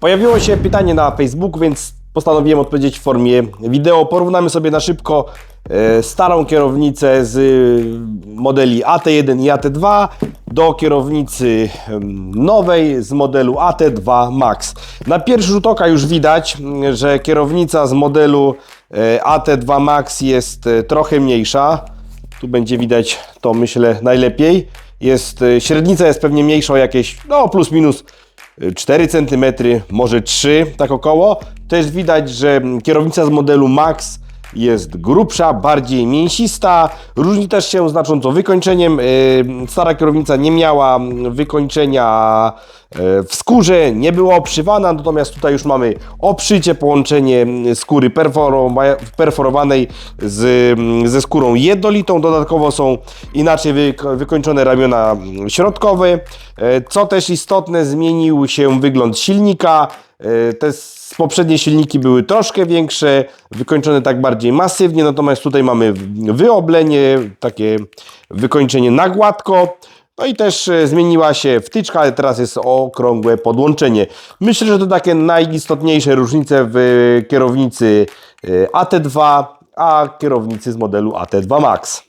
Pojawiło się pytanie na Facebooku, więc postanowiłem odpowiedzieć w formie wideo. Porównamy sobie na szybko e, starą kierownicę z y, modeli AT1 i AT2 do kierownicy nowej z modelu AT2 Max. Na pierwszy rzut oka już widać, m, że kierownica z modelu e, AT2 Max jest e, trochę mniejsza. Tu będzie widać to myślę najlepiej. Jest, średnica jest pewnie mniejsza o jakieś, no plus minus 4 cm, może 3, tak około. Też widać, że kierownica z modelu Max jest grubsza, bardziej mięsista. Różni też się znacząco wykończeniem. Yy, Stara kierownica nie miała wykończenia w skórze, nie była obszywana, natomiast tutaj już mamy obszycie, połączenie skóry perforowa- perforowanej z, ze skórą jednolitą. Dodatkowo są inaczej wyko- wykończone ramiona środkowe. E, Co też istotne, zmienił się wygląd silnika. E, Te poprzednie silniki były troszkę większe, wykończone tak bardziej masywnie, natomiast tutaj mamy wyoblenie, takie wykończenie na gładko. No i też e, zmieniła się wtyczka, ale teraz jest okrągłe podłączenie. Myślę, że to takie najistotniejsze różnice w kierownicy e, AT2, a kierownicy z modelu AT2 Max.